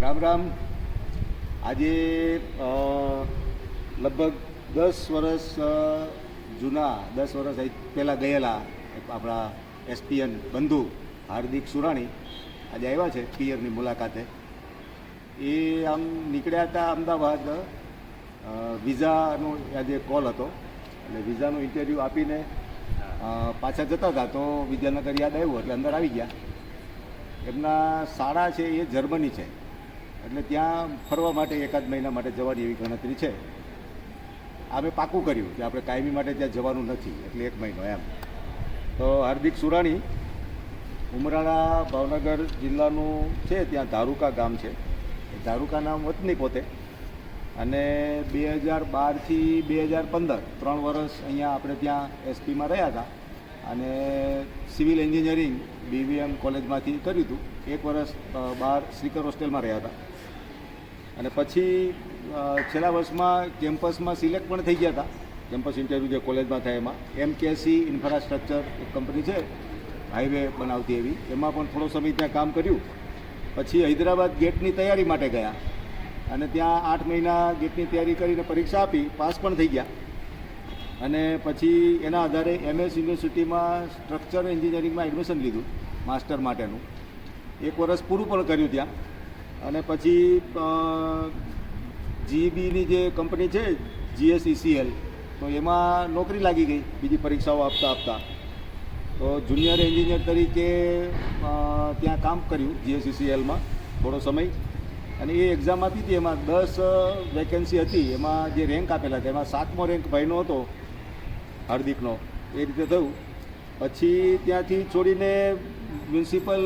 રામ રામ. આજે લગભગ દસ વર્ષ જૂના, દસ વર્ષ પહેલાં ગયેલા આપણા એસપીએન બંધુ હાર્દિક સુરાણી આજે આવ્યા છે પિયરની મુલાકાતે. એ આમ નીકળ્યા હતા અમદાવાદ વિઝાનો આજે કોલ હતો. એટલે વિઝાનો ઇન્ટરવ્યૂ આપીને પાછા જતા હતા. તો વિદ્યાનગર યાદ આવ્યું, એટલે અંદર આવી ગયા. એમના શાળા છે એ જર્મની છે. એટલે ત્યાં ફરવા માટે એકાદ મહિના માટે જવાની એવી ગણતરી છે. અમે પાકું કર્યું કે આપણે કાયમી માટે ત્યાં જવાનું નથી, એટલે એક મહિનો એમ. તો હાર્દિક સુરાણી, ઉમરાળા, ભાવનગર જિલ્લાનું છે ત્યાં ધારુકા ગામ છે. ધારુકા નામ વતની પોતે. અને બે હજાર બારથી બે હજાર પંદર, ત્રણ વર્ષ અહીંયા આપણે ત્યાં એસપીમાં રહ્યા હતા. અને સિવિલ એન્જિનિયરિંગ બીવીએમ કોલેજમાંથી કર્યું હતું. એક વર્ષ બાર શ્રીકર હોસ્ટેલમાં રહ્યા હતા. અને પછી છેલ્લા વર્ષમાં કેમ્પસમાં સિલેક્ટ પણ થઈ ગયા હતા. કેમ્પસ ઇન્ટરવ્યૂ જે કોલેજમાં થાય એમાં. એમકેસી ઇન્ફ્રાસ્ટ્રક્ચર એક કંપની છે, હાઈવે બનાવતી એવી. એમાં પણ થોડો સમય ત્યાં કામ કર્યું. પછી હૈદરાબાદ ગેટની તૈયારી માટે ગયા. અને ત્યાં આઠ મહિના ગેટની તૈયારી કરીને પરીક્ષા આપી, પાસ પણ થઈ ગયા. અને પછી એના આધારે એમએસ યુનિવર્સિટીમાં સ્ટ્રક્ચર એન્જિનિયરિંગમાં એડમિશન લીધું, માસ્ટર માટેનું. એક વર્ષ પૂરું પણ કર્યું ત્યાં. અને પછી જીબીની જે કંપની છે જીએસઈસીએલ તો એમાં નોકરી લાગી ગઈ બીજી પરીક્ષાઓ આપતા આપતા. તો જુનિયર એન્જિનિયર તરીકે ત્યાં કામ કર્યું જીએસઈસીએલમાં થોડો સમય. અને એ એક્ઝામ આપી હતી, એમાં દસ વેકેન્સી હતી. એમાં જે રેન્ક આપેલા હતા, એમાં સાતમો રેન્ક ભાઈનો હતો, હાર્દિકનો. એ રીતે થયું. પછી ત્યાંથી છોડીને મ્યુનિસિપલ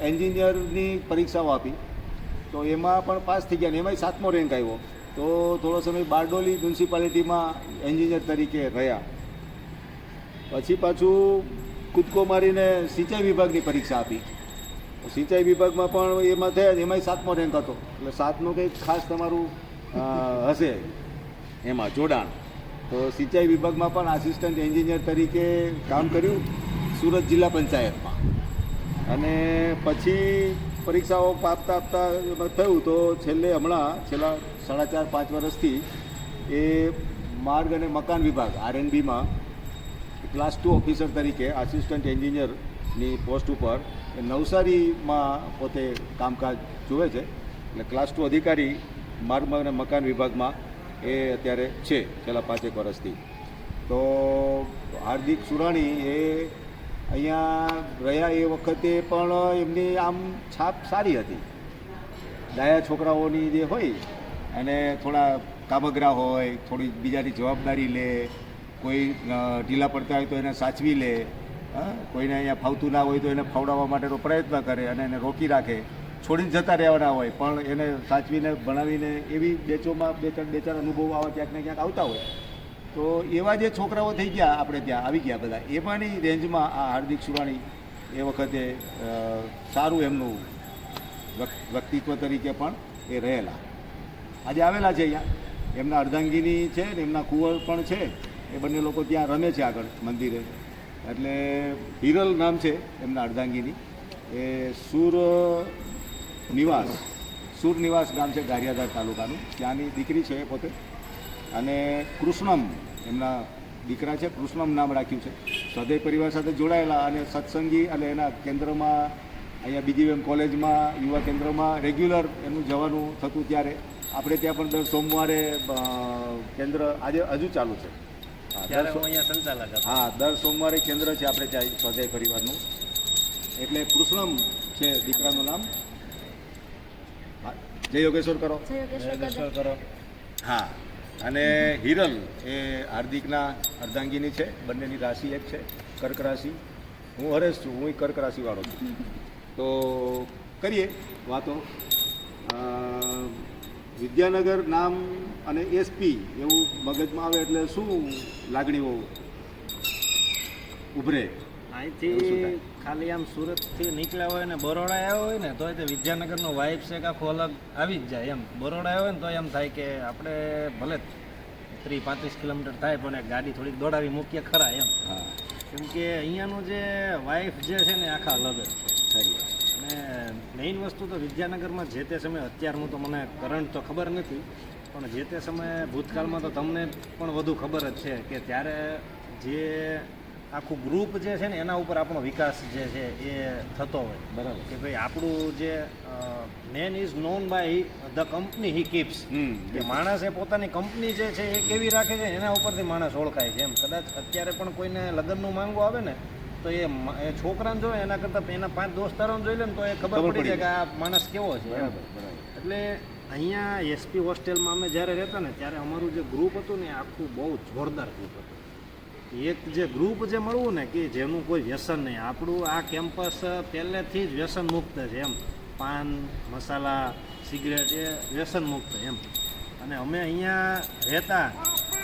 એન્જિનિયરની પરીક્ષાઓ આપી. તો એમાં પણ પાસ થઈ ગયા ને. એમાંય સાતમો રેન્ક આવ્યો. તો થોડો સમય બારડોલી મ્યુનિસિપાલિટીમાં એન્જિનિયર તરીકે રહ્યા. પછી પાછું કૂદકો મારીને સિંચાઈ વિભાગની પરીક્ષા આપી. સિંચાઈ વિભાગમાં પણ એમાં થયા એમાંય સાતમો રેન્ક હતો. એટલે સાતનું કંઈક ખાસ તમારું હશે. એમાં, જોડાણ. તો સિંચાઈ વિભાગમાં પણ આસિસ્ટન્ટ એન્જિનિયર તરીકે કામ કર્યું સુરત જિલ્લા પંચાયતમાં. અને પછી પરીક્ષાઓ આપતા આપતા થયું તો છેલ્લે હમણાં છેલ્લા સાડા ચાર, પાંચ વર્ષથી એ માર્ગ અને મકાન વિભાગ, આરએનબીમાં ક્લાસ ટુ ઓફિસર તરીકે આસિસ્ટન્ટ એન્જિનિયરની પોસ્ટ ઉપર નવસારીમાં પોતે કામકાજ જુએ છે. એટલે ક્લાસ ટુ અધિકારી માર્ગ અને મકાન વિભાગમાં એ અત્યારે છે, છેલ્લા પાંચેક વર્ષથી. તો હાર્દિક સુરાણી એ અહીંયા રહ્યા એ વખતે પણ એમની આમ છાપ સારી હતી. ડાયા છોકરાઓની જે હોય, અને થોડા કામગરા હોય, થોડી બીજાની જવાબદારી લે, કોઈ ઢીલા પડતા હોય તો એને સાચવી લે કોઈને અહીંયા ફાવતું ના હોય તો એને ફાવડાવવા માટેનો પ્રયત્ન કરે અને એને રોકી રાખે, છોડીને જતા રહેવાના હોય, પણ એને સાચવીને, ભણાવીને એવી બેચોમાં બે ચાર બે ચાર અનુભવો આવા ક્યાંક ને ક્યાંક આવતા હોય. તો એવા જે છોકરાઓ થઈ ગયા આપણે ત્યાં, આવી ગયા બધા, એમાંની રેન્જમાં આ હાર્દિક સુરાણી એ વખતે સારું એમનું વ્યક્તિત્વ તરીકે પણ એ રહેલા. આજે આવેલા છે અહીંયા. એમના અર્ધાંગીની છે ને એમના કુંવર પણ છે. એ બંને લોકો ત્યાં રમે છે આગળ મંદિરે. એટલે હિરલ નામ છે એમના અર્ધાંગીની. એ સુર નિવાસ સુર નિવાસ ગામ છે ગારિયાધાર તાલુકાનું. ત્યાંની દીકરી છે એ પોતે. અને કૃષ્ણમ એમના દીકરા છે કૃષ્ણમ નામ રાખ્યું છે. સદય પરિવાર સાથે જોડાયેલા અને સત્સંગી અને એના કેન્દ્રમાં અહીંયા બીજી એમ કોલેજમાં યુવા કેન્દ્રમાં રેગ્યુલર એમનું જવાનું થતું ત્યારે આપણે ત્યાં પણ દર સોમવારે કેન્દ્ર આજે હજુ ચાલુ છે. હા, દર સોમવારે કેન્દ્ર છે આપણે ત્યાં સ્વાધ્યાય પરિવારનું. એટલે કૃષ્ણમ છે દીકરાનું નામ. હા, જય યોગેશ્વર કરો. જય યોગેશ્વર કરો. હા. અને હિરલ એ હાર્દિકના અર્ધાંગીની છે. બંનેની રાશિ એક છે કર્ક રાશિ. હું હરેશ છું હું કર્ક રાશિવાળો છું. તો કરીએ વાતો. વિદ્યાનગર નામ અને એસપી એવું મગજમાં આવે એટલે શું લાગણીઓ ઉભરે? અહીંથી? ખાલી આમ સુરતથી નીકળ્યા હોય ને બરોડા આવ્યા હોય ને તોય તે વિદ્યાનગરનો વાઇબ છે કે આખો અલગ આવી જ જાય. એમ બરોડા આવ્યો હોય ને તો એમ થાય કે આપણે ભલે ત્રીસ પાંત્રીસ કિલોમીટર થાય પણ એક ગાડી થોડીક દોડાવી મૂકીએ ખરા એમ. કેમ કે અહીંયાનું જે વાઇફ જે છે ને આખા અલગ જ છે. ખરી અને અને મેઇન વસ્તુ તો વિદ્યાનગરમાં જે તે સમયે અત્યારનું તો મને કરંટ તો ખબર નથી પણ જે તે સમયે ભૂતકાળમાં તો તમને પણ વધુ ખબર જ છે કે ત્યારે જે આખું ગ્રુપ જે છે ને એના ઉપર આપણો વિકાસ જે છે એ થતો હોય. બરાબર. કે ભાઈ આપણું જે man is known by the company he keeps કે માણસ એ પોતાની કંપની જે છે એ કેવી રાખે છે એના ઉપરથી માણસ ઓળખાય છે. એમ કદાચ અત્યારે પણ કોઈને લગ્નનું માંગવું આવે ને તો એ છોકરાને જોવે એના કરતાં એના પાંચ દોસ્તારોને જોઈ લે ને તો એ ખબર પડી જાય કે આ માણસ કેવો છે. બરાબર. એટલે અહીંયા એસપી હોસ્ટેલમાં અમે જ્યારે રહેતા ને ત્યારે અમારું જે ગ્રુપ હતું ને એ આખું બહુ જોરદાર ગ્રુપ હતું. એક જે ગ્રુપ જે મળવું ને કે જેનું કોઈ વ્યસન નહીં. આપણું આ કેમ્પસ પહેલેથી જ વ્યસન મુક્ત છે એમ. પાન, મસાલા સિગરેટ એ વ્યસન મુક્ત એમ. અને અમે અહીંયા રહેતા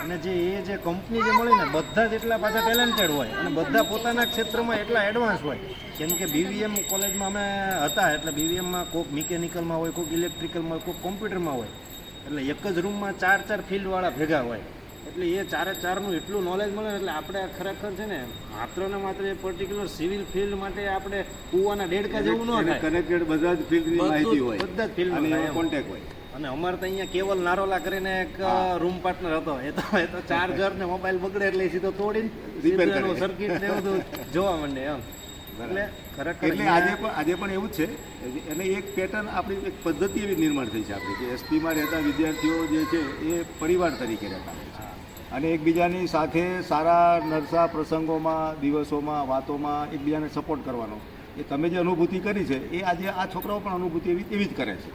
અને જે એ જે કંપની જે મળી ને, બધા જ એટલા પાછા ટેલેન્ટેડ હોય અને બધા પોતાના ક્ષેત્રમાં એટલા એડવાન્સ હોય. કેમ કે બીવીએમ કોલેજમાં અમે હતા, એટલે બીવીએમમાં કોઈક મિકેનિકલમાં હોય, કોઈક ઇલેક્ટ્રિકલમાં હોય, કોઈક કોમ્પ્યુટરમાં હોય. એટલે એક જ રૂમમાં ચાર ચાર ફિલ્ડવાળા ભેગા હોય. એટલે એ ચારે ચારનું એટલું નોલેજ મળે એટલે આપણે ખરેખર છે ને માત્ર ને માત્ર એ પર્ટિક્યુલર સિવિલ ફિલ્ડ માટે આપણે કુવાના ડેડકા જેવું ન થાય. કનેક્ટેડ બધા જ ફિલ્ડની માહિતી હોય. બધા જ ફિલ્ડ. કોન્ટેક્ટ હોય. અને અમારે તો અહીંયા કેવલ નારોલા કરીને એક રૂમ પાર્ટનર હતો. એ તો એ તો ચાર્જર ને મોબાઈલ બગડે એટલે સીધો તોડીને. સર્કિટ ને બધું જોવા માંડે એમ. એટલે ખરેખર એટલે આજે પણ આજે પણ એવું જ છે અને એક પેટર્ન આપણી એક પદ્ધતિ એવી નિર્માણ થઈ છે આપણી કે એસપીમાં રહેતા વિદ્યાર્થીઓ જે છે એ પરિવાર તરીકે રહેતા હોય છે. અને એકબીજાની સાથે સારા નરસા પ્રસંગોમાં દિવસોમાં વાતોમાં એકબીજાને સપોર્ટ કરવાનો. એ તમે જે અનુભૂતિ કરી છે એ આજે આ છોકરાઓ પણ અનુભૂતિ એવી એવી જ કરે છે.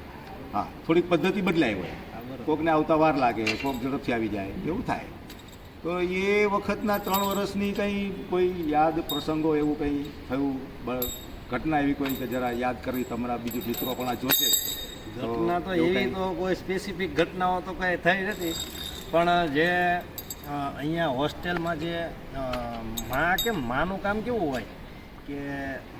હા થોડીક પદ્ધતિ બદલાઈ હોય. કોકને આવતા વાર લાગે કોક ઝડપથી આવી જાય એવું થાય. તો એ વખતના ત્રણ વર્ષની કંઈ કોઈ યાદ પ્રસંગો એવું કંઈ થયું? ઘટના એવી કોઈ કે જરા યાદ કરવી તમારા બીજું મિત્રો પણ આ જોશે? ઘટના તો એવું તો કોઈ સ્પેસિફિક ઘટનાઓ તો કંઈ થઈ નથી. પણ જે અહીંયા હોસ્ટેલમાં જે મા કેમ માનું કામ કેવું હોય? કે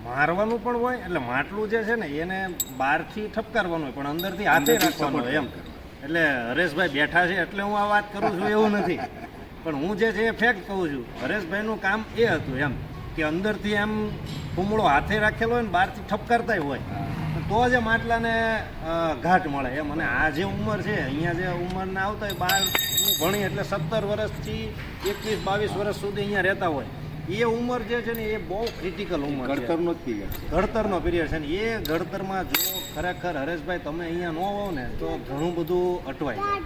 મારવાનું પણ હોય એટલે માટલું જે છે ને એને બહારથી ઠપકારવાનું હોય પણ અંદરથી હાથે રાખવાનું હોય એમ. એટલે હરેશભાઈ બેઠા છે એટલે હું આ વાત કરું છું એવું નથી. પણ હું જે છે એ ફેક્ટ કહું છું હરેશભાઈનું કામ એ હતું એમ કે અંદરથી એમ કુમળો હાથે રાખેલો હોય ને બહારથી ઠપકારતા હોય. તો જ એ માટલાને ઘાટ મળે એમ. અને આ જે ઉંમર છે અહીંયા જે ઉંમરના આવતા હોય બાર હું ભણી એટલે સત્તર વર્ષથી એકવીસ બાવીસ વર્ષ સુધી અહીંયા રહેતા હોય. એ ઉંમર જે છે ને એ બહુ ક્રિટિકલ ઉંમર ઘડતરનો જ પીરિયડ છે. ઘડતરનો પીરિયડ છે ને એ ઘડતરમાં જો ખરેખર હરેશભાઈ તમે અહીંયા ન હોવ ને તો ઘણું બધું અટવાય જાય.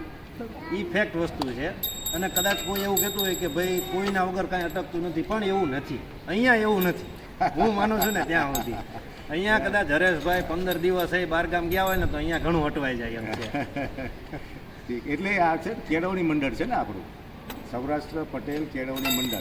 એ ફેક્ટ વસ્તુ છે. અને કદાચ કોઈ એવું કહેતું હોય કે ભાઈ કોઈના વગર કાંઈ અટકતું નથી પણ એવું નથી. અહીંયા એવું નથી. હું માનું છું ને ત્યાં સુધી. અહીંયા કદાચ હરેશભાઈ પંદર દિવસ એ બહારગામ ગયા હોય ને તો અહીંયા ઘણું અટવાઈ જાય એમ છે. એટલે આ છે કેળવણી મંડળ છે ને આપણું. સૌરાષ્ટ્ર, પટેલ, કેળવણી મંડળ.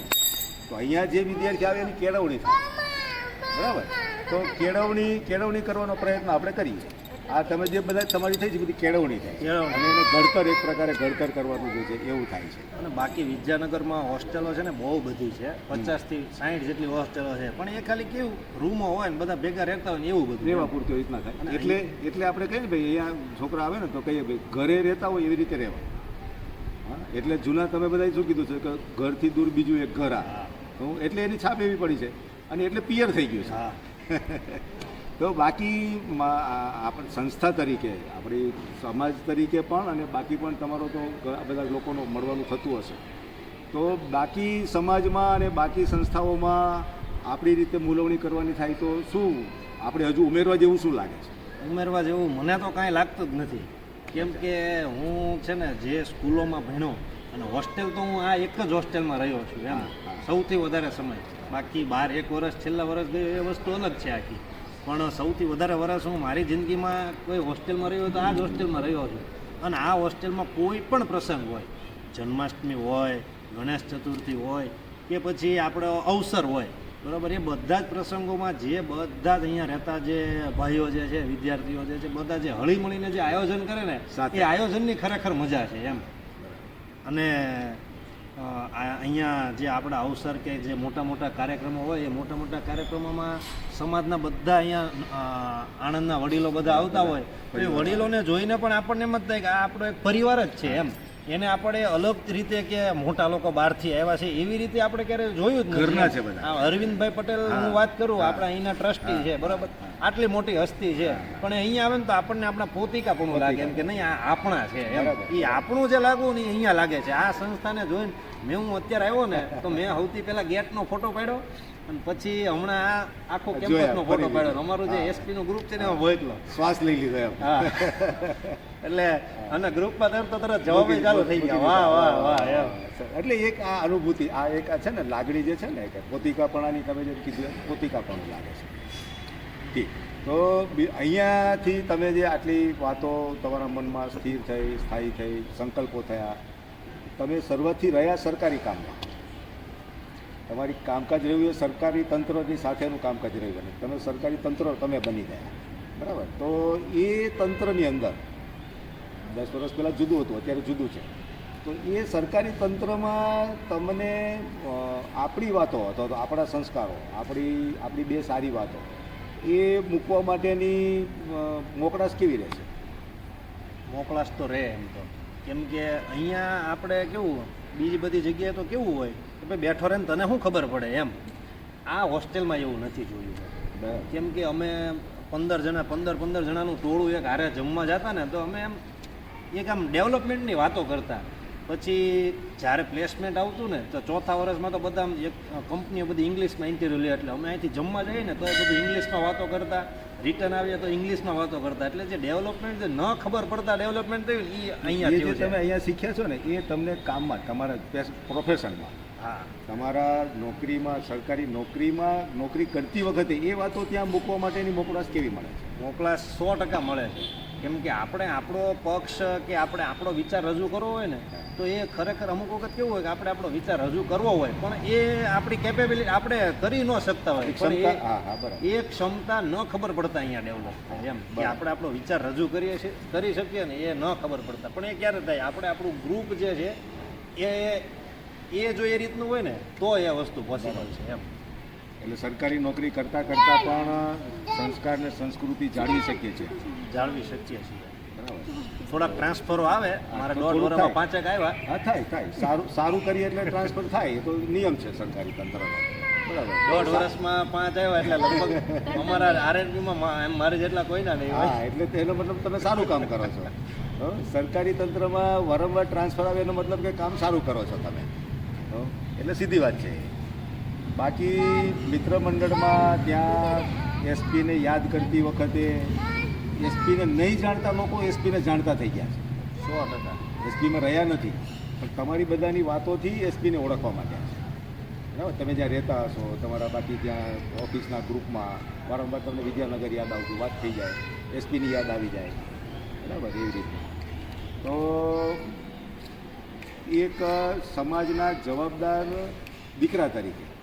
તો અહીંયા જે વિદ્યાર્થી આવે એની કેળવણી થાય. બરાબર? તો કેળવણી કેળવણી કરવાનો પ્રયત્ન આપણે કરીએ. આ તમે જે બધા તમારી થઈ છે બધી કેળવણી થાય. અને એને ઘડતર એક પ્રકારે ઘડતર કરવાનું જે છે એવું થાય છે. અને બાકી વિદ્યાનગરમાં હોસ્ટેલો છે ને બહુ બધી છે. પચાસથી સાઠ જેટલી હોસ્ટેલો છે. પણ એ ખાલી કેવું રૂમો હોય ને બધા ભેગા રહેતા હોય ને એવું બધું. રહેવા પૂરતી રીતના થાય. એટલે એટલે આપણે કહીએ ને ભાઈ અહીંયા છોકરા આવે ને તો કહીએ ભાઈ ઘરે રહેતા હોય એવી રીતે રહેવા. એટલે જૂના તમે બધા શું કીધું છે કે ઘરથી દૂર બીજું એક ઘર આ એટલે એની છાપ એવી પડી છે. અને એટલે પિયર થઈ ગયું છે. હા. તો બાકી આપણે સંસ્થા તરીકે આપણી સમાજ તરીકે પણ અને બાકી પણ તમારો તો ઘણા બધા લોકોનો મળવાનું થતું હશે. તો બાકી સમાજમાં અને બાકી સંસ્થાઓમાં આપણી રીતે મૂલવણી કરવાની થાય તો શું? આપણે હજુ ઉમેરવા જેવું શું લાગે છે? ઉમેરવા જેવું મને તો કાંઈ લાગતું જ નથી. કેમ કે હું છે ને જે સ્કૂલોમાં ભણ્યો અને હોસ્ટેલ તો હું આ એક જ હોસ્ટેલમાં રહ્યો છું એમ. સૌથી વધારે સમય. બાકી બાર એક વર્ષ છેલ્લા વર્ષ ગયો એ વસ્તુ અલગ છે આખી. પણ સૌથી વધારે વર્ષ હું મારી જિંદગીમાં કોઈ હોસ્ટેલમાં રહ્યો તો આ જ હોસ્ટેલમાં રહ્યો છું અને આ હોસ્ટેલમાં કોઈ પણ પ્રસંગ હોય જન્માષ્ટમી હોય ગણેશ ચતુર્થી હોય કે પછી આપણો અવસર હોય બરાબર એ બધા જ પ્રસંગોમાં જે બધા જ અહીંયા રહેતા જે ભાઈઓ જે છે વિદ્યાર્થીઓ જે છે બધા જે હળી મળીને જે આયોજન કરે ને. એ આયોજનની ખરેખર મજા છે એમ અને અહીંયા જે આપણા અવસર કે જે મોટા મોટા કાર્યક્રમો હોય એ મોટા મોટા કાર્યક્રમોમાં સમાજના બધા અહીંયા આણંદના વડીલો બધા આવતા હોય તો એ વડીલોને જોઈને પણ આપણને એમ જ થાય કે આ આપણો એક પરિવાર જ છે એમ. એને આપણે અલગ રીતે કે મોટા લોકો બહારથી આવ્યા છે એવી રીતે આપણે ક્યારે જોયું જ નથી ઘરના છે બધા. અરવિંદભાઈ પટેલ હું. વાત કરું આપણા અહીંના ટ્રસ્ટી છે બરાબર? આટલી મોટી હસ્તી છે. પણ અહીંયા આવે ને તો આપણને આપણા પોતિકાપણું લાગે. એમ કે નહીં આ આપણા છે. એ આપણું જે લાગવું ને અહીંયા લાગે છે. આ સંસ્થાને જોઈને મેં હું અત્યારે આવ્યો ને તો મેં સૌથી પહેલા ગેટનો ફોટો પાડ્યો અને પછી હમણાં આ આખો કેમ્પસનો ફોટો પાડ્યો. અમારું જે. એસપી નું ગ્રુપ છે ને એમાં ભોગલો શ્વાસ લઈ લીધો એમ. એટલે અને ગ્રુપમાં તરત તો તરત જવાબ ચાલુ થઈ ગયા. વાહ વાહ વાહ એમ. એટલે એક આ અનુભૂતિ આ એક છે ને લાગણી જે છે ને કે પોતિકાપણાની તમે જે કીધું પોતિકાપણું લાગે છે. ઠીક તો અહીંયાથી તમે જે આટલી વાતો તમારા મનમાં સ્થિર થઈ, સ્થાયી થઈ, સંકલ્પો થયા, તમે શરૂઆતથી રહ્યા સરકારી કામમાં. તમારી કામકાજ રહ્યું એ સરકારી તંત્રની સાથેનું કામકાજ રહ્યું અને તમે સરકારી તંત્ર, તમે બની ગયા. બરાબર? તો એ તંત્રની અંદર, દસ વર્ષ પહેલાં જુદું હતું, અત્યારે જુદું છે. તો એ સરકારી તંત્રમાં તમને આપણી વાતો, અથવા તો આપણા સંસ્કારો, આપણી આપણી બે સારી વાતો એ મૂકવા માટેની મોકળાશ કેવી રહેશે? મોકળાશ તો રહે એમ તો. કેમ કે અહીંયા આપણે કેવું બીજી બધી જગ્યાએ તો કેવું હોય કે ભાઈ બેઠો રહે ને તને શું ખબર પડે એમ. આ હોસ્ટેલમાં એવું નથી જોયું. કેમ કે અમે પંદર જણા પંદર પંદર જણાનું ટોળું એક હારે જમવા જતા ને તો અમે એમ એક આમ ડેવલપમેન્ટની વાતો કરતા. પછી જ્યારે પ્લેસમેન્ટ આવતું ને તો ચોથા વર્ષમાં તો બધા એક કંપનીઓ બધી ઇંગ્લિશમાં ઇન્ટરવ્યૂ લે એટલે અમે અહીંથી જમવા જઈએ ને તો એ બધું ઇંગ્લિશમાં વાતો કરતા. રિટર્ન આવીએ તો ઇંગ્લિશમાં વાતો કરતા. એટલે જે ડેવલપમેન્ટ જે ન ખબર પડતા ડેવલપમેન્ટ થયું એ અહીંયા જે તમે અહીંયા શીખ્યા છો ને એ તમને કામમાં તમારા પ્રોફેશનમાં હા. તમારા નોકરીમાં સરકારી નોકરીમાં નોકરી કરતી વખતે એ વાતો ત્યાં મૂકવા માટેની મોકળાશ કેવી મળે છે? મોકળાશ સો ટકા મળે છે. કેમ કે આપણે આપણો પક્ષ કે આપણે આપણો વિચાર રજૂ કરવો હોય ને તો એ ખરેખર અમુક વખત કેવું હોય કે આપણે આપણો વિચાર રજૂ કરવો હોય પણ એ આપણી કેપેબિલિટી આપણે કરી ન શકતા હોય. પણ એ ક્ષમતા ન ખબર પડતા અહીંયા ડેવલપ થાય. એમ કે આપણે આપણો વિચાર રજૂ કરીએ છીએ કરી શકીએ ને એ ન ખબર પડતા. પણ એ ક્યારે થાય? આપણે આપણું ગ્રુપ જે છે એ એ જો એ રીતનું હોય ને તો એ વસ્તુ પોસિબલ છે એમ. એટલે સરકારી નોકરી કરતા કરતા પણ સંસ્કાર ને સંસ્કૃતિ જાળવી શકીએ છીએ. જાળવી શકીએ છીએ. થોડાક ટ્રાન્સફરો આવે મારે દોઢ વર્ષમાં. પાંચેક આવ્યા. હા થાય થાય. સારું સારું કરીએ એટલે ટ્રાન્સફર થાય. એ તો નિયમ છે સરકારી તંત્રનો. બરાબર. દોઢ વર્ષમાં પાંચ આવ્યા એટલે લગભગ અમારા આરએનપીમાં મારે જેટલા કોઈ ના નહીં હોય. હા એટલે એનો મતલબ તમે સારું કામ કરો છો. સરકારી તંત્રમાં વારંવાર ટ્રાન્સફર આવે એનો મતલબ કે કામ સારું કરો છો તમે? એટલે સીધી વાત છે બાકી મિત્ર મંડળમાં ત્યાં એસપીને યાદ કરતી વખતે એસપીને નહીં જાણતા લોકો એસપીને જાણતા થઈ ગયા છે. સો ટકા. એસપીમાં રહ્યા નથી. પણ તમારી બધાની વાતોથી એસપીને ઓળખવા માટે છે. બરાબર? તમે જ્યાં રહેતા હશો તમારા બાકી ત્યાં ઓફિસના ગ્રુપમાં વારંવાર તમને વિદ્યાનગર યાદ આવતું વાત થઈ જાય. એસપીની યાદ આવી જાય. બરાબર? એવી રીતે. તો એક સમાજના જવાબદાર દીકરા તરીકે.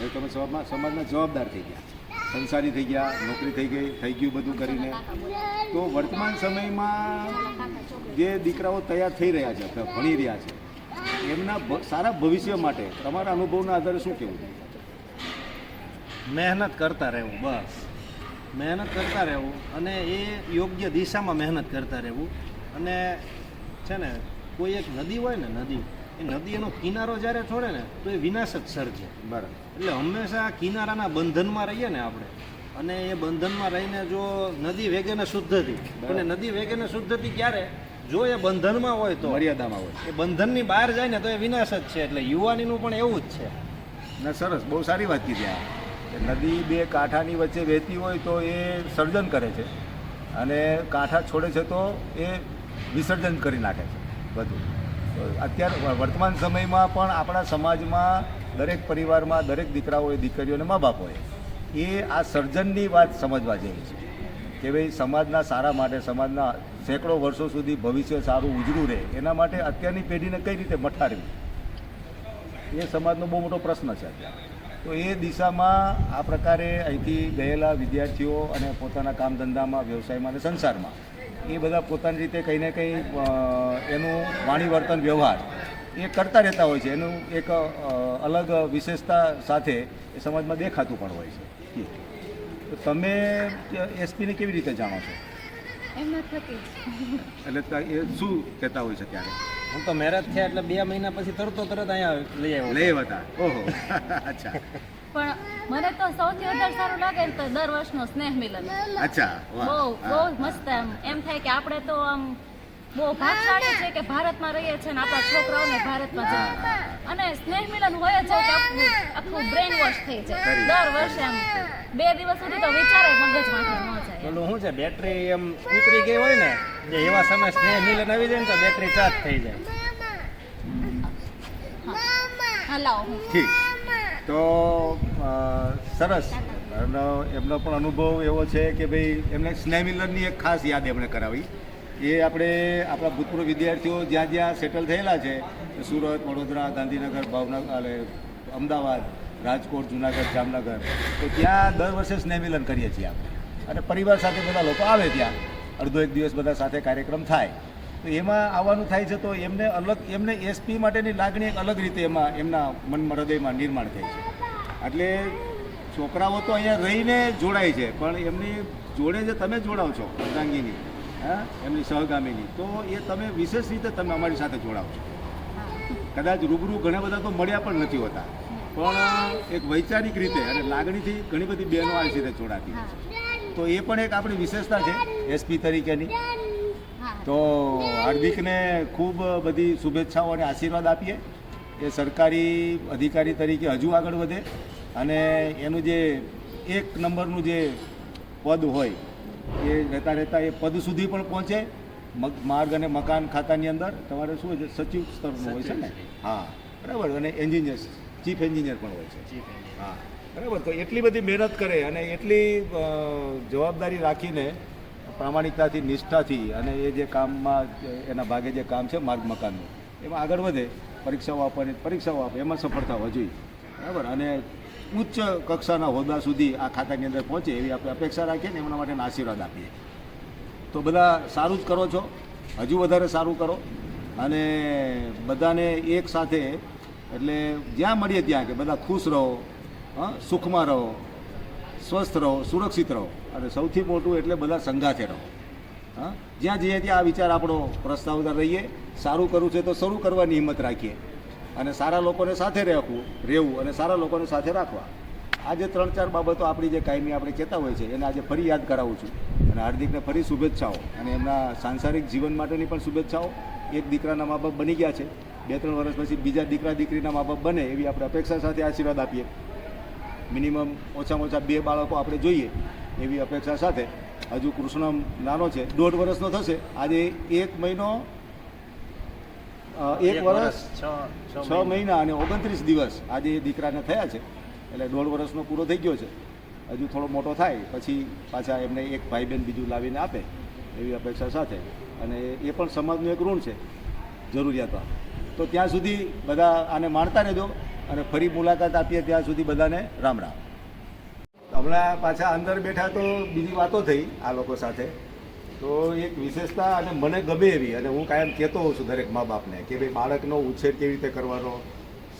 હવે તમે સમાજના જવાબદાર થઈ ગયા. સંસારી થઈ ગયા, નોકરી થઈ ગઈ, થઈ ગયું બધું કરીને. તો વર્તમાન સમયમાં જે દીકરાઓ તૈયાર થઈ રહ્યા છે ભણી રહ્યા છે, એમના સારા ભવિષ્ય માટે તમારા અનુભવના આધારે શું કહેવું? મહેનત કરતા રહેવું, બસ. મહેનત કરતા રહેવું અને એ યોગ્ય દિશામાં મહેનત કરતા રહેવું. અને છે ને, કોઈ એક નદી હોય ને નદી એ નદી એનો કિનારો જ્યારે છોડે ને તો એ વિનાશ જ સર્જે. બરાબર. એટલે હંમેશા કિનારાના બંધનમાં રહીએ ને આપણે. અને એ બંધનમાં રહીને જો નદી વેગેને શુદ્ધ હતી અને નદી વેગેને શુદ્ધ હતી ક્યારે? જો એ બંધનમાં હોય તો. મર્યાદામાં હોય. એ બંધનની બહાર જાય ને તો એ વિનાશ જ છે. એટલે યુવાનીનું પણ એવું જ છે. ના સરસ. બહુ સારી વાત કીધી આ. નદી બે કાંઠાની વચ્ચે વહેતી હોય તો એ સર્જન કરે છે. અને કાંઠા છોડે છે તો એ વિસર્જન કરી નાખે છે. બધું. અત્યારે વર્તમાન સમયમાં પણ આપણા સમાજમાં દરેક પરિવારમાં દરેક દીકરાઓએ દીકરીઓને મા બાપોએ એ આ સર્જનની વાત સમજવા જેવી છે કે ભાઈ સમાજના સારા માટે, સમાજના સેંકડો વર્ષો સુધી ભવિષ્ય સારું ઉજળું રહે, એના માટે અત્યારની પેઢીને કઈ રીતે મઠારવી? એ સમાજનો બહુ મોટો પ્રશ્ન છે અત્યારે. તો એ દિશામાં આ પ્રકારે અહીંથી ગયેલા વિદ્યાર્થીઓ અને પોતાના કામ ધંધામાં વ્યવસાયમાં અને સંસારમાં એ બધા પોતાની રીતે કંઈ ને કંઈ એનું વાણી વર્તન વ્યવહાર એ કરતા રહેતા હોય છે. એનું એક અલગ વિશેષતા સાથે એ સમાજમાં દેખાતું પણ હોય છે. તો તમે એસપીને કેવી રીતે જાણો છો? એટલે એ શું કહેતા હોય છે ત્યારે? હું તો મેરેજ થયા એટલે બે મહિના પછી તરતો તરત અહીંયા લઈ આવ્યો. લઈ હતા. ઓહો. અચ્છા. પણ મને તો સૌથી વધારે સારું લાગે ને તો દર વર્ષનો સ્નેહ મિલન. અચ્છા બહુ બહુ મસ્ત એમ. એમ થાય કે આપણે તો આમ બહુ ભાગશાળી છે કે ભારતમાં રહીએ છીએ ને આપણા છોકરાઓને ભારતમાં છે હા. અને સ્નેહ મિલન હોય છે કે આખું બ્રેન વોશ થઈ જાય. દર વર્ષે એમ. બે દિવસ સુધી તો વિચારે મગજમાંથી ન જાય. પેલું શું છે બેટરી એમ ઉતરી ગઈ હોય ને જે એવા સમય સ્નેહ મિલન આવી જાય ને તો બેટરી ચાર્જ થઈ જાય. હા. ઠીક. તો સરસ. એમનો પણ અનુભવ એવો છે કે ભાઈ, એમને સ્નેહમિલનની એક ખાસ યાદ એમણે કરાવી. એ આપણે, આપણા ભૂતપૂર્વ વિદ્યાર્થીઓ જ્યાં જ્યાં સેટલ થયેલા છે, સુરત, વડોદરા, ગાંધીનગર, ભાવનગર અને અમદાવાદ, રાજકોટ, જુનાગઢ, જામનગર, તો ત્યાં દર વર્ષે સ્નેહમિલન કરીએ છીએ આપણે. અને પરિવાર સાથે બધા લોકો આવે ત્યાં. અડધો એક દિવસ બધા સાથે કાર્યક્રમ થાય. તો એમાં આવવાનું થાય છે તો એમને અલગ એમને એસપી માટેની લાગણી એક અલગ રીતે એમાં એમના મનમાં હૃદયમાં નિર્માણ થાય છે. એટલે છોકરાઓ તો અહીંયા રહીને જોડાય છે, પણ એમની જોડે જે તમે જોડાવ છો અર્ધાંગીની હા, એમની સહગામીની, તો એ તમે વિશેષ રીતે તમે અમારી સાથે જોડાવ છો. કદાચ રૂબરૂ ઘણા બધા તો મળ્યા પણ નથી હોતા. પણ એક વૈચારિક રીતે અને લાગણીથી ઘણી બધી બહેનો આવી રીતે જોડાતી તો એ પણ એક આપણી વિશેષતા છે એસપી તરીકેની. તો હાર્દિકને ખૂબ બધી શુભેચ્છાઓ અને આશીર્વાદ આપીએ એ સરકારી અધિકારી તરીકે હજુ આગળ વધે અને એનું જે એક નંબરનું જે પદ હોય એ રહેતા રહેતા એ પદ સુધી પણ પહોંચે માર્ગ અને મકાન ખાતાની અંદર. તમારે શું હોય છે? સચિવ સ્તરનું હોય છે ને? હા બરાબર. અને એન્જિનિયર ચીફ એન્જિનિયર પણ હોય છે. હા બરાબર. તો એટલી બધી મહેનત કરે અને એટલી જવાબદારી રાખીને પ્રામાણિકતાથી, નિષ્ઠાથી અને એ જે કામમાં, એના ભાગે જે કામ છે, માર્ગ મકાનનું, એમાં આગળ વધે, પરીક્ષાઓ આપવાની પરીક્ષાઓ આપે, એમાં સફળતા હોવી બરાબર? અને ઉચ્ચ કક્ષાના હોદ્દા સુધી આ ખાતાની અંદર પહોંચે એવી આપણે અપેક્ષા રાખીએ ને એમના માટેના આશીર્વાદ આપીએ. તો બધા સારું જ કરો છો? હજુ વધારે સારું કરો? અને બધાને એક સાથે, એટલે જ્યાં મળીએ ત્યાં કે બધા ખુશ રહો, હં, સુખમાં રહો, સ્વસ્થ રહો, સુરક્ષિત રહો. અને સૌથી મોટું એટલે બધા સંગાથે રહો હા? જ્યાં જઈએ ત્યાં આ વિચાર આપણો પ્રસ્તાવદાર રહીએ. સારું કરવું છે તો શરૂ કરવાની હિંમત રાખીએ. અને સારા લોકોને સાથે રહેવું રહેવું અને સારા લોકોને સાથે રાખવા. આ જે ત્રણ ચાર બાબતો આપણી જે કાયમી આપણે કહેતા હોય છે, એને આજે ફરી યાદ કરાવું છું. અને હાર્દિકને ફરી શુભેચ્છાઓ. અને એમના સાંસારિક જીવન માટેની પણ શુભેચ્છાઓ. એક દીકરાના મા બાપ બની ગયા છે. બે ત્રણ વર્ષ પછી બીજા દીકરા દીકરીના મા બાપ બને એવી આપણે અપેક્ષા સાથે આશીર્વાદ આપીએ. મિનિમમ ઓછામાં ઓછા બે બાળકો આપણે જોઈએ. એવી અપેક્ષા સાથે હજુ કૃષ્ણ નાનો છે. દોઢ વર્ષનો થશે. આજે એક મહિનો એક વર્ષ છ મહિના. અને ઓગણત્રીસ દિવસ આજે દીકરાને થયા છે. એટલે દોઢ વર્ષનો પૂરો થઈ ગયો છે. હજુ થોડો મોટો થાય પછી પાછા એમને એક ભાઈ બહેન બીજું લાવીને આપે એવી અપેક્ષા સાથે. અને એ પણ સમાજનું એક ઋણ છે જરૂરિયાતમાં તો ત્યાં સુધી બધા આને માણતા રહેજો અને ફરી મુલાકાત આપીએ ત્યાં સુધી બધાને રામ રામ. હમણાં પાછા અંદર બેઠા તો બીજી વાતો થઈ આ લોકો સાથે. તો એક વિશેષતા અને મને ગમે એવી, અને હું કાયમ કહેતો હોઉં છું દરેક મા બાપને કે ભાઈ બાળકનો ઉછેર કેવી રીતે કરવાનો,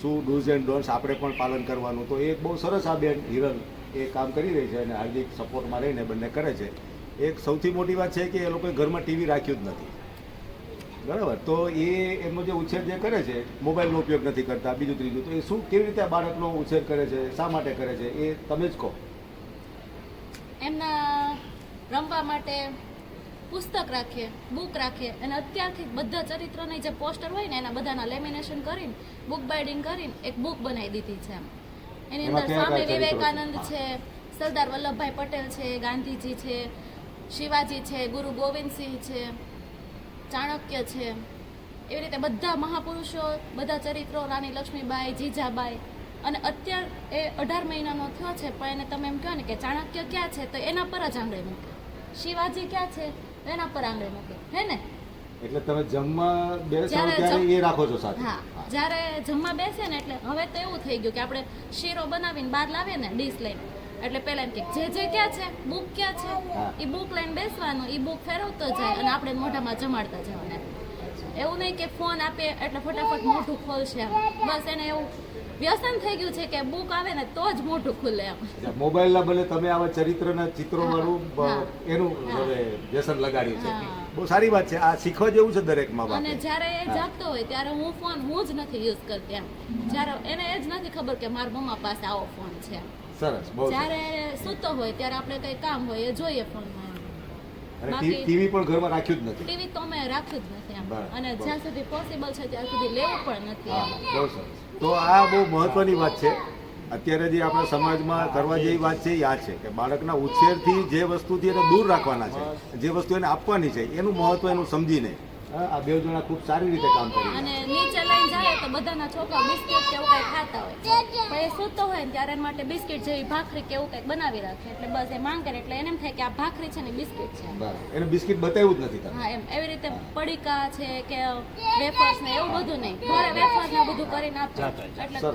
શું ડૂઝ એન્ડ ડોન્ટ્સ આપણે પણ પાલન કરવાનું. તો એ બહુ સરસ આ બેન હિરલ એ કામ કરી રહી છે અને હાર્દિક સપોર્ટમાં રહીને બંને કરે છે. એક સૌથી મોટી વાત છે કે એ લોકોએ ઘરમાં ટીવી રાખ્યું જ નથી. બરાબર? તો એ એમનો જે ઉછેર જે કરે છે, મોબાઈલનો ઉપયોગ નથી કરતા, બીજું ત્રીજું, તો એ શું કેવી રીતે બાળકનો ઉછેર કરે છે, શા માટે કરે છે, એ તમે જ કહો. એમના રમવા માટે પુસ્તક રાખીએ બુક રાખીએ અને અત્યારથી બધા ચરિત્રોની જે પોસ્ટર હોય ને એના બધાના લેમિનેશન કરીને બુક બાઇડિંગ કરીને એક બુક બનાવી દીધી છે એમ એની અંદર સ્વામી? વિવેકાનંદ છે સરદાર વલ્લભભાઈ પટેલ છે ગાંધીજી છે શિવાજી છે ગુરુ ગોવિંદસિંહ છે ચાણક્ય છે એવી રીતે બધા મહાપુરુષો બધા ચરિત્રો રાણી લક્ષ્મીબાઈ જીજાબાઈ અને અત્યાર એ અઢાર મહિનાનો થયો છે પણ એને તમે એમ કહો ને કે ચાણક્ય ક્યાં છે તો એના પર જ આંગળી મૂકે. શિવાજી ક્યાં છે તો એના પર આંગળી મૂકે. હે ને? એટલે તમે જમવા બેસો ત્યારે એ રાખો છો સાથે. હા જ્યારે જમવા બેસે ને એટલે હવે તો એવું થઈ ગયું કે આપણે શીરો બનાવીને બહાર લાવીએ ને ડીશ લઈને. એટલે પેલા એમ કે જે જે ક્યાં છે બુક ક્યાં છે? એ બુક લઈને બેસવાનું એ બુક ફેરવતો જાય અને આપણે મોઢામાં જમાડતા જવાના. એવું નહીં કે ફોન આપે એટલે ફટાફટ મોઢું ખોલશે બસ એને એવું વ્યસન થઈ ગયું છે કે બુક આવે ને તો જ મોઢું ખુલે એમ. મોબાઈલના બદલે તમે આવા ચરિત્રના ચિત્રો વાળું એનું હવે વ્યસન લગાડ્યું છે. બહુ સારી વાત છે. આ શીખવા જેવું છે દરેકમાં અને જયારે એ જાગતો હોય ત્યારે હું ફોન હું જ નથી યુઝ કરતી એમ. જ્યારે એને એ જ નથી ખબર કે મારા મમ્મા પાસે આવો ફોન છે. સરસ બહુ જ્યારે સૂતો હોય ત્યારે આપણે કઈ કામ હોય એ જોઈએ ફોનમાં અને ટીવી પણ ઘરમાં રાખ્યું જ નથી. ટીવી તો અમે રાખ્યું જ નથી અને જ્યાં સુધી પોસિબલ છે ત્યાં સુધી લેવું પણ નથી બહુ સરસ. તો આ બહુ મહત્વની વાત છે. અત્યારે જે આપણા સમાજમાં કરવા જેવી વાત છે, એ આ છે કે બાળકના ઉછેરથી જે વસ્તુથી એને દૂર રાખવાના છે, જે વસ્તુ એને આપવાની છે, એનું મહત્વ એનું સમજીને આ બે જણા ખૂબ સારી રીતે કામ કરે અને નીચે લાઈન જાય તો બધાના છોકરા બિસ્કિટ કે એવું કંઈ ખાતા હોય પણ એ સૂતો હોય ને ત્યારે માટે બિસ્કિટ જેવી ભાખરી કે એવું કંઈક બનાવી રાખે. એટલે બસ એ માંગે કરે એટલે એને એમ થાય કે આ ભાખરી છે ને બિસ્કિટ છે. એને બિસ્કિટ બતાવ્યું જ નથી તમે હા એમ. એવી રીતે પડીકા છે કે વેફર્સ ને એવું બધું નહીં. ઘરે વેફર્સ ને બધું કરીને આપતા એટલે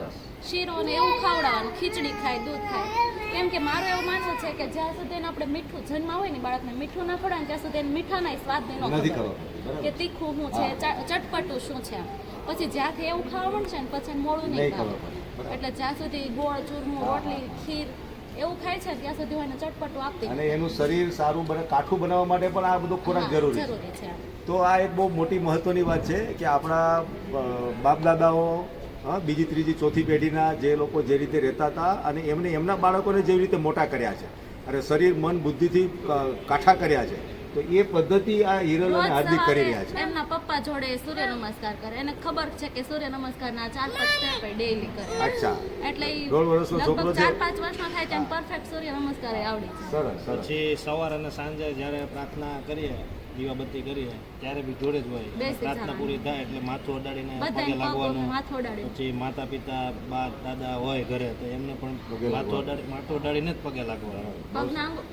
શીરો ને એવું ખાવડાવવાનું ખીચડી ખાય દૂધ ખાય. કેમ કે મારું એવું માનવું છે કે જ્યાં સુધી આપણે મીઠું જન્મ હોય ને બાળકને મીઠું ના ખવડાવે ત્યાં સુધી મીઠાના સ્વાદ નહીં નથી ખબર. કે તીખું શું છે ચટપટું શું છે પછી જ્યાંથી એવું ખાવા મળશે ને પછી મોડું નહીં નહીં ખબર ખાવું એટલે જ્યાં સુધી ગોળ ચૂરમું. રોટલી ખીર એવું ખાય છે ત્યાં સુધી હોય એને ચટપટું આપતી અને એનું શરીર સારું બને કાઠું બનાવવા માટે પણ આ બધો ખોરાક જરૂરી છે. તો આ એક બહુ મોટી મહત્વની વાત છે કે આપણા બાપ દાદાઓ હા, બીજી ત્રીજી ચોથી પેઢીના જે લોકો જે રીતે રહેતા હતા અને એમને એમના બાળકોને જેવી રીતે મોટા કર્યા છે. અને શરીર મન બુદ્ધિથી કાઠા કર્યા છે. તો એ પદ્ધતિ આ હિરલ અને હાર્દિક કરી રહ્યા છે. એમના પપ્પા જોડે સૂર્ય નમસ્કાર કરે. એને ખબર છે કે સૂર્ય નમસ્કાર ના ચાર પાંચ સ્ટેપ ડેઈલી કરે. અચ્છા. એટલે દોઢ વર્ષનો છોકરો લગભગ છે. ચાર પાંચ વર્ષનો થાય તેમ પરફેક્ટ સૂર્ય નમસ્કાર આવડી સરસ. પછી સવાર અને સાંજે જ્યારે પ્રાર્થના કરીએ દીવાબત્તી કરીએ ત્યારે બી જોડે જ હોય. પ્રાર્થના પૂરી થાય એટલે માથું અડાડીને પગે લાગવાનું. પછી માતા પિતા બા દાદા હોય ઘરે તો એમને પણ માથું. અડાડી માથું અડાડીને જ પગે લાગવાનું.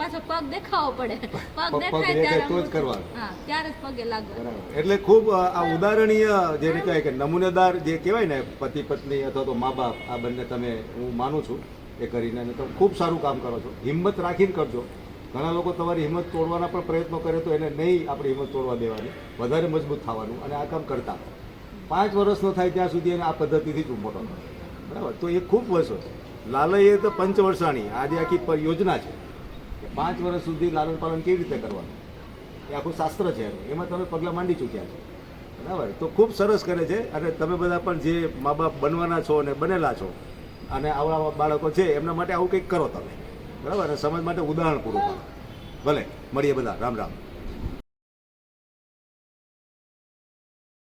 પાછો પગ દેખાવો પડે. પગ પગ દેખાય તો જ કરવા કરવાનું. ત્યારે જ પગે લાગવાનું. એટલે ખૂબ આ ઉદાહરણીય જેને કહેવાય કે નમૂનેદાર જે કહેવાય ને પતિ પત્ની અથવા તો મા બાપ આ બંને તમે હું માનું છું એ કરીને તમે ખૂબ સારું કામ કરો છો. હિંમત રાખીને કરજો. ઘણા લોકો તમારી હિંમત તોડવાના પણ પ્રયત્નો કરે તો એને નહીં આપણી હિંમત તોડવા દેવાની. વધારે મજબૂત થવાનું અને આ કામ કરતા. પાંચ વર્ષનો થાય ત્યાં સુધી એને આ પદ્ધતિથી જ મોટો બરાબર? તો એ ખૂબ વર્ષો છે. લાલય તો પંચવર્ષાની આજે આખી યોજના છે. કે પાંચ વર્ષ સુધી લાલન પાલન કેવી રીતે કરવાનું? એ આખું શાસ્ત્ર છે એનું. એમાં તમે પગલાં માંડી ચૂક્યા છો. બરાબર? તો ખૂબ સરસ કરે છે અને તમે બધા પણ જે મા બાપ બનવાના છો અને બનેલા છો અને આવા બાળકો છે, એમના માટે આવું કંઈક કરો તમે. બરાબર? અને સમાજ માટે ઉદાહરણ પૂરું પાડો. ભલે મળીએ બધા. રામ રામ.